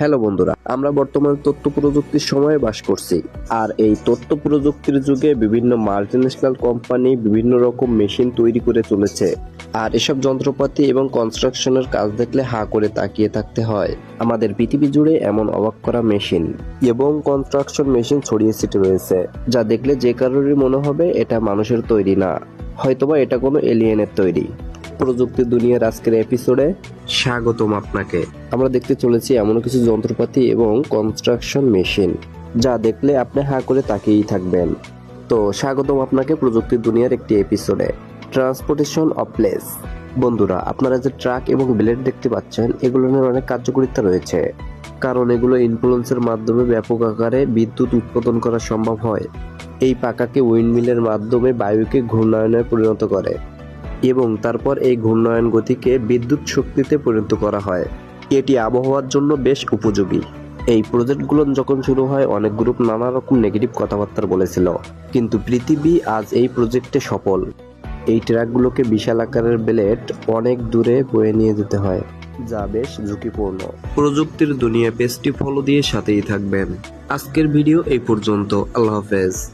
Hello বন্ধুরা, আমরা বর্তমান তথ্য প্রযুক্তির সময়ে বাস করছি। আর এই তথ্য প্রযুক্তির যুগে বিভিন্ন মাল্টিন্যাশনাল কোম্পানি বিভিন্ন রকম মেশিন তৈরি করে চলেছে। আর এসব যন্ত্রপাতি এবং কনস্ট্রাকশনের কাজ দেখলে হা করে তাকিয়ে থাকতে হয়। আমাদের পৃথিবী জুড়ে এমন অবাক করা মেশিন এবং কনস্ট্রাকশন মেশিন ছড়িয়ে ছিটে রয়েছে, যা দেখলে যে কারোরই মনে হবে এটা মানুষের তৈরি না। হয়তোবা এটা কোনো এলিয়েনের তৈরি। প্রযুক্তি দুনিয়ার আজকের এপিসোডে স্বাগতম আপনাকে। আমরা দেখতে চলেছি এমন কিছু যন্ত্রপাতি এবং কনস্ট্রাকশন মেশিন যা দেখলে আপনি হা করে তাকিয়েই থাকবেন। তো স্বাগতম আপনাকে প্রযুক্তি দুনিয়ার একটি এপিসোডে ট্রান্সপোর্টেশন অফ প্লেস বন্ধুরা, আপনারা যে ট্রাক এবং ব্লেড দেখতে পাচ্ছেন এগুলোর অনেক কার্যকারিতা রয়েছে। কারণ এগুলো ইনফ্লুয়েন্সের মাধ্যমে ব্যাপক আকারে বিদ্যুৎ উৎপাদন করা সম্ভব হয়। এই পাকাকে উইন্ডমিলের মাধ্যমে বায়ুকে ঘূর্ণায়নে পরিণত করে। এবং তারপর এই ঘূর্ণায়ন গতিকে বিদ্যুৎ শক্তিতে পরিণত করা হয়। এটি আবহাওয়ার জন্য বেশ উপযোগী। এই প্রজেক্টগুলো যখন শুরু হয়, অনেক গ্রুপ নানা রকম নেগেটিভ কথাবার্তা বলেছিল। কিন্তু পৃথিবী আজ এই প্রজেক্টে সফল। এই ট্রাকগুলোকে বিশাল আকারের ব্লেড অনেক দূরে বয়ে নিয়ে যেতে হয়, যা বেশ ঝুঁকিপূর্ণ। প্রযুক্তির দুনিয়া পেজটি ফলো দিয়ে সাথেই থাকবেন। আজকের ভিডিও এই পর্যন্ত। আল্লাহ হাফেজ।